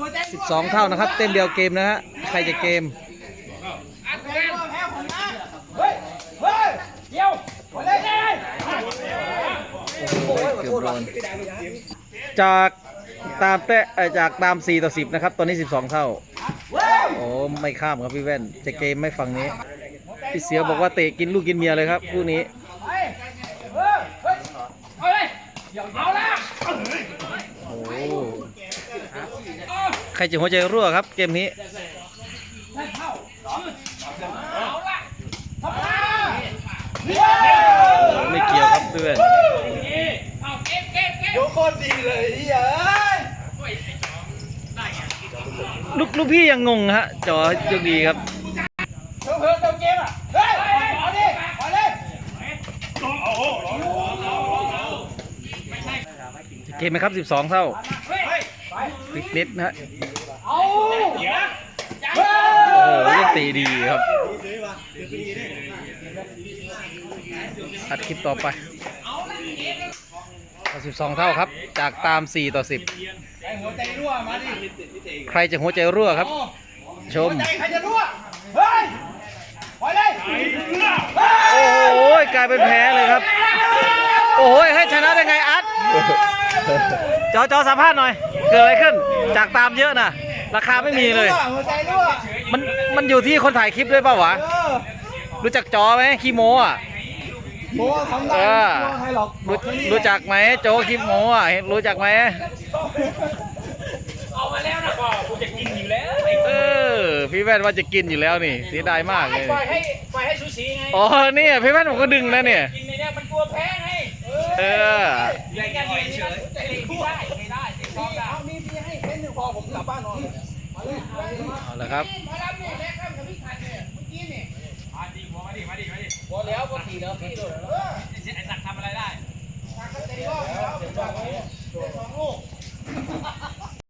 12 เท่านะครับ เต้นเดียวเกมนะฮะใครจะเกมเกือบโดนจากตามแตะเอ่อจากตาม 4 ต่อ 10 นะครับ ตอนนี้ 12 เท่า โอ้ไม่ข้ามครับพี่แว่น จะเกมไม่ฝั่งนี้ พี่เสียวบอกว่าเตะกินลูกกินเมียเลยครับคู่นี้เอาเลยเอา รจะหัวใจรั่วครับเกมนี้ไม่เกี่ยวครับเพื่อนเอาเก็บเก็บเก็บยกคตรดีเลยเฮ้ยลูกลูกพี่ยังงงฮะจอยังดีครับเกมไหมครับ 12 เท่าเฮ้ยไป พลิกเน็ตนะฮะเอาเดี๋ยวโอ้โหยังตีดีครับอัดคลิปต่อไปเอา12 เท่าครับ จากตาม 4 ต่อไอหัวใจรั่วมาดิ10 ใครจะหัวใจรั่วครับ ชมใครจะรั่วโอ้โห กลายเป็นแพ้เลยครับ โอ้โห ให้ชนะได้ไงอัด จอจอสัมภาษณ์หน่อย เกิดอะไรขึ้น จากตามเยอะนะราคาไม่มีเลย หัวใจรั่วมันมันอยู่ที่คนถ่ายคลิปด้วยเปล่าวะ เออรู้จักจอไหมขี้โมอะโบ้ทำได้เออไม่ใครหรอกรู้รู้จักไหมโจขี้โมอะเห็นรู้จักไหมเอามาแล้วนะกูจะกินอยู่แล้วเออพี่แว่นว่าจะกินอยู่แล้วนี่เสียดายมากเลยปล่อยให้ปล่อยให้สูสีไง อ๋อเนี่ยพี่แว่นผมก็ดึงนะเนี่ย กินในเนี้ยมันกลัวแพ้ไง เออไม่ได้ไม่ได้ซ้อมได้เอามีพี่ให้เส้นหนึ่งพอผมกลับบ้านนอนเลยเอาละครับม่ข้าดิมาดิมาดิมาดิพอแล้วพอขี่แล้วพี่ด้วยแล้วไอ้สักทำอะไรได้สักก็เตะรอบแล้วสองลูก